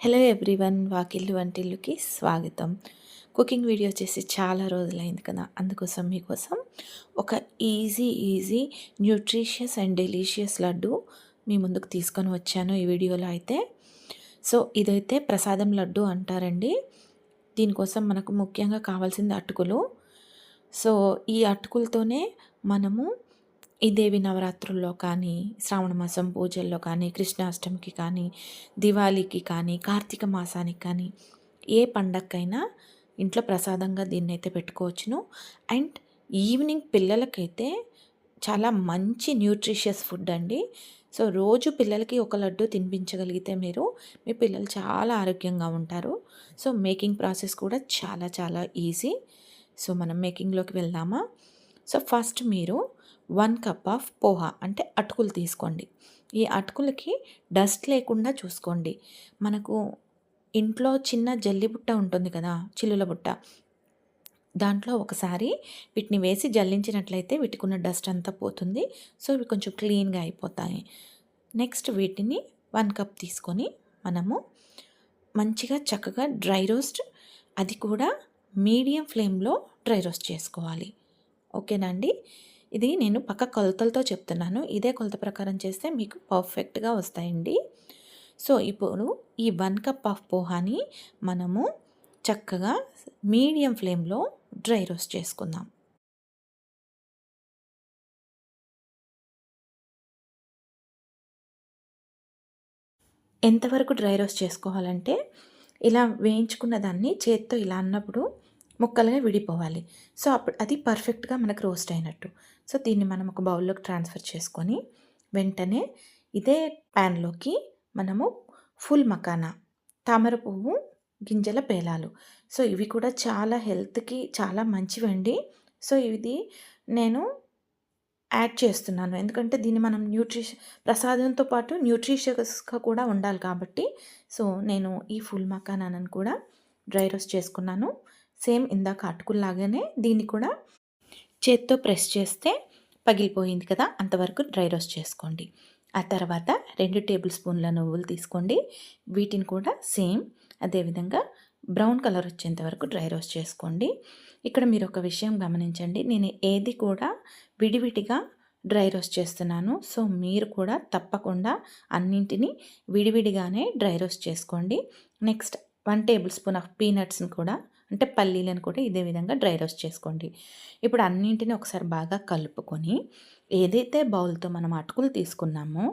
Hello everyone వాకిల్లు వంటిల్లుకి స్వాగతం. Cooking video చేసి చాలా రోజులైంది కదా అందుకోసం మీకోసం ఒక easy easy nutritious and delicious laddu మీ ముందుకు తీసుకొని వచ్చాను ఈ వీడియోలో అయితే. సో ఇదైతే ప్రసాదం లడ్డు అంటారండి. దీనికోసం మనకు ముఖ్యంగా కావాల్సింది అటుకులు. సో ఈ అటుకులతోనే మనము ఈ దేవి నవరాత్రుల్లో కానీ శ్రావణ మాసం పూజల్లో కానీ కృష్ణాష్టమికి కానీ దివాళీకి కానీ కార్తీక మాసానికి కానీ ఏ పండగకైనా ఇంట్లో ప్రసాదంగా దీన్ని అయితే పెట్టుకోవచ్చును. అండ్ ఈవినింగ్ పిల్లలకైతే చాలా మంచి న్యూట్రిషియస్ ఫుడ్ అండి. సో రోజు పిల్లలకి ఒక లడ్డు తినిపించగలిగితే మీరు మీ పిల్లలు చాలా ఆరోగ్యంగా ఉంటారు. సో మేకింగ్ ప్రాసెస్ కూడా చాలా చాలా ఈజీ. సో మనం మేకింగ్లోకి వెళ్దామా? సో ఫస్ట్ మీరు వన్ కప్ ఆఫ్ పోహా అంటే అటుకులు తీసుకోండి. ఈ అటుకులకి డస్ట్ లేకుండా చూసుకోండి. మనకు ఇంట్లో చిన్న జల్లి బుట్ట ఉంటుంది కదా చిల్లుల బుట్ట. దాంట్లో ఒకసారి వీటిని వేసి జల్లించినట్లయితే వీటికున్న డస్ట్ అంతా పోతుంది. సో ఇవి కొంచెం క్లీన్గా అయిపోతాయి. నెక్స్ట్ వీటిని వన్ కప్ తీసుకొని మనము మంచిగా చక్కగా డ్రై రోస్ట్ అది కూడా మీడియం ఫ్లేమ్లో డ్రై రోస్ట్ చేసుకోవాలి. ఓకేనా అండి? ఇది నేను పక్క కొలతలతో చెప్తున్నాను. ఇదే కొలత ప్రకారం చేస్తే మీకు పర్ఫెక్ట్గా వస్తాయండి. సో ఇప్పుడు ఈ వన్ కప్ ఆఫ్ పోహాని మనము చక్కగా మీడియం ఫ్లేమ్లో డ్రై రోస్ట్ చేసుకుందాం. ఎంతవరకు డ్రై రోస్ట్ చేసుకోవాలంటే ఇలా వేయించుకున్న దాన్ని చేత్తో ఇలా అన్నప్పుడు ముక్కలుగా విడిపోవాలి. సో అప్పుడు అది పర్ఫెక్ట్గా మనకు రోస్ట్ అయినట్టు. సో దీన్ని మనం ఒక బౌల్లోకి ట్రాన్స్ఫర్ చేసుకొని వెంటనే ఇదే ప్యాన్లోకి మనము ఫుల్ మకానా తామర పువ్వు గింజల పేలాలు. సో ఇవి కూడా చాలా హెల్త్కి చాలా మంచివండి. సో ఇది నేను యాడ్ చేస్తున్నాను. ఎందుకంటే దీన్ని మనం న్యూట్రిష ప్రసాదంతో పాటు న్యూట్రిషియస్గా కూడా ఉండాలి కాబట్టి. సో నేను ఈ ఫుల్ మకానాను కూడా డ్రై రోస్ట్ చేసుకున్నాను. సేమ్ ఇందాక అటుకుల్లాగానే దీన్ని కూడా చేత్తో ప్రెస్ చేస్తే పగిలిపోయింది కదా అంతవరకు డ్రై రోస్ట్ చేసుకోండి. ఆ తర్వాత రెండు టేబుల్ స్పూన్ల నువ్వులు తీసుకోండి. వీటిని కూడా సేమ్ అదేవిధంగా బ్రౌన్ కలర్ వచ్చేంత వరకు డ్రై రోస్ట్ చేసుకోండి. ఇక్కడ మీరు ఒక విషయం గమనించండి నేను ఏది కూడా విడివిడిగా డ్రై రోస్ట్ చేస్తున్నాను. సో మీరు కూడా తప్పకుండా అన్నింటినీ విడివిడిగానే డ్రై రోస్ట్ చేసుకోండి. Next one tablespoon of పీనట్స్ని కూడా అంటే పల్లీలను కూడా ఇదే విధంగా డ్రై రోస్ట్ చేసుకోండి. ఇప్పుడు అన్నింటిని ఒకసారి బాగా కలుపుకొని ఏదైతే బౌల్తో మనం అటుకులు తీసుకున్నామో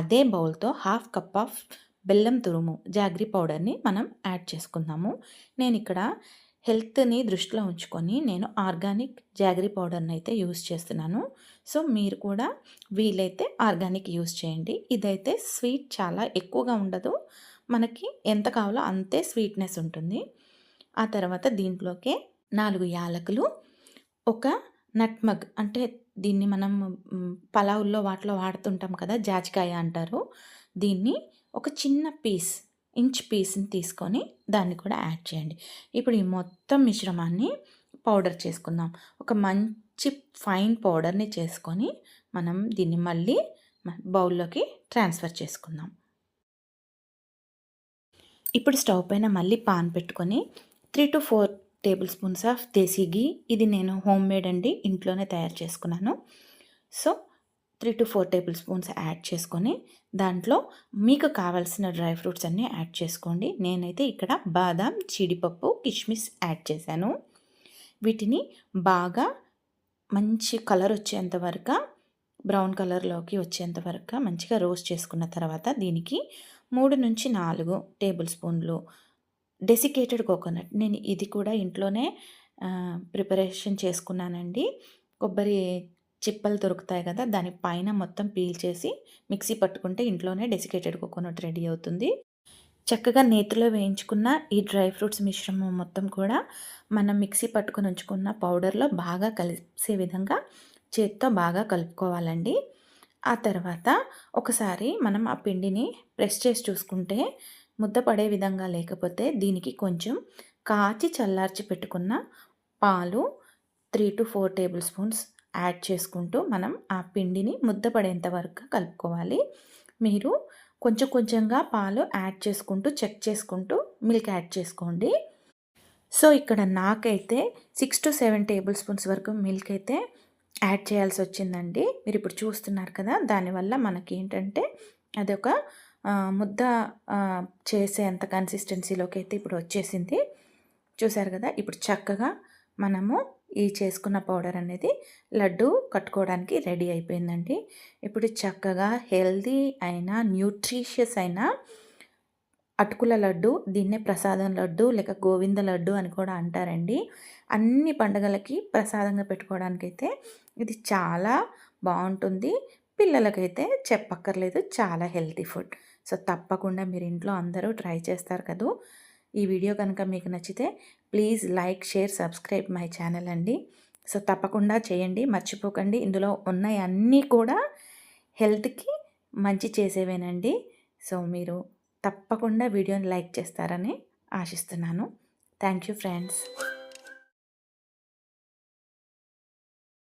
అదే బౌల్తో హాఫ్ కప్ ఆఫ్ బెల్లం తురుము జాగ్రీ పౌడర్ని మనం యాడ్ చేసుకుందాము. నేను ఇక్కడ హెల్త్ని దృష్టిలో ఉంచుకొని నేను ఆర్గానిక్ జాగ్రీ పౌడర్ని అయితే యూస్ చేస్తున్నాను. సో మీరు కూడా వీలైతే ఆర్గానిక్ యూస్ చేయండి. ఇదైతే స్వీట్ చాలా ఎక్కువగా ఉండదు. మనకి ఎంత కావాలో అంతే స్వీట్నెస్ ఉంటుంది. ఆ తర్వాత దీంట్లోకే నాలుగు యాలకులు ఒక నట్మగ్ అంటే దీన్ని మనం పలావుల్లో వాటిలో వాడుతుంటాం కదా జాజికాయ అంటారు. దీన్ని ఒక చిన్న పీస్ ఇంచ్ పీస్ని తీసుకొని దాన్ని కూడా యాడ్ చేయండి. ఇప్పుడు ఈ మొత్తం మిశ్రమాన్ని పౌడర్ చేసుకుందాం. ఒక మంచి ఫైన్ పౌడర్ని చేసుకొని మనం దీన్ని మళ్ళీ బౌల్లోకి ట్రాన్స్ఫర్ చేసుకుందాం. ఇప్పుడు స్టవ్ పైన మళ్ళీ పాన్ పెట్టుకొని three to four tablespoons of desi ghee. ఇది నేను హోమ్ మేడ్ అండి ఇంట్లోనే తయారు చేసుకున్నాను. So three to four tablespoons add చేసుకొని దాంట్లో మీకు కావాల్సిన డ్రై ఫ్రూట్స్ అన్నీ యాడ్ చేసుకోండి. నేనైతే ఇక్కడ బాదాం జీడిపప్పు కిష్మిస్ యాడ్ చేశాను. వీటిని బాగా మంచి కలర్ వచ్చేంత వరకు బ్రౌన్ కలర్లోకి వచ్చేంత వరకు మంచిగా రోస్ట్ చేసుకున్న తర్వాత దీనికి మూడు నుంచి నాలుగు టేబుల్ స్పూన్లు డెసికేటెడ్ కోకోనట్. నేను ఇది కూడా ఇంట్లోనే ప్రిపరేషన్ చేసుకున్నానండి. కొబ్బరి చిప్పలు దొరుకుతాయి కదా దాని పైన మొత్తం పీల్ చేసి మిక్సీ పట్టుకుంటే ఇంట్లోనే డెసికేటెడ్ కోకోనట్ రెడీ అవుతుంది. చక్కగా నేతిలో వేయించుకున్న ఈ డ్రై ఫ్రూట్స్ మిశ్రమం మొత్తం కూడా మనం మిక్సీ పట్టుకుని ఉంచుకున్న పౌడర్లో బాగా కలిసే విధంగా చేత్తో బాగా కలుపుకోవాలండి. ఆ తర్వాత ఒకసారి మనం ఆ పిండిని ప్రెస్ చేసి చూసుకుంటే ముద్ద పడే విధంగా లేకపోతే దీనికి కొంచెం కాచి చల్లార్చి పెట్టుకున్న పాలు three to four tablespoons add చేసుకుంటూ మనం ఆ పిండిని ముద్ద పడేంత వరకు కలుపుకోవాలి. మీరు కొంచెం కొంచెంగా పాలు యాడ్ చేసుకుంటూ చెక్ చేసుకుంటూ మిల్క్ యాడ్ చేసుకోండి. సో ఇక్కడ నాకైతే six to seven tablespoons వరకు మిల్క్ అయితే యాడ్ చేయాల్సి వచ్చిందండి. మీరు ఇప్పుడు చూస్తున్నారు కదా దానివల్ల మనకి ఏంటంటే అదొక ముద్ద చేసే చేసేంత కన్సిస్టెన్సీలోకి అయితే ఇప్పుడు వచ్చేసింది. చూసారు కదా? ఇప్పుడు చక్కగా మనము ఈ చేసుకున్న పౌడర్ అనేది లడ్డు కట్టుకోవడానికి రెడీ అయిపోయిందండి. ఇప్పుడు చక్కగా హెల్దీ అయిన న్యూట్రిషియస్ అయిన అటుకుల లడ్డు దీన్నే ప్రసాదం లడ్డు లేక గోవింద లడ్డు అని కూడా అంటారండి. అన్ని పండగలకి ప్రసాదంగా పెట్టుకోవడానికైతే ఇది చాలా బాగుంటుంది. పిల్లలకైతే చెప్పక్కర్లేదు చాలా హెల్తీ ఫుడ్. సో తప్పకుండా మీరు ఇంట్లో అందరూ ట్రై చేస్తారు కదూ. ఈ వీడియో కనుక మీకు నచ్చితే please like share subscribe my channel అండి. సో తప్పకుండా చేయండి. మర్చిపోకండి. ఇందులో ఉన్నాయి అన్నీ కూడా హెల్త్కి మంచి చేసేవేనండి. సో మీరు తప్పకుండా వీడియోని లైక్ చేస్తారని ఆశిస్తున్నాను. Thank you friends.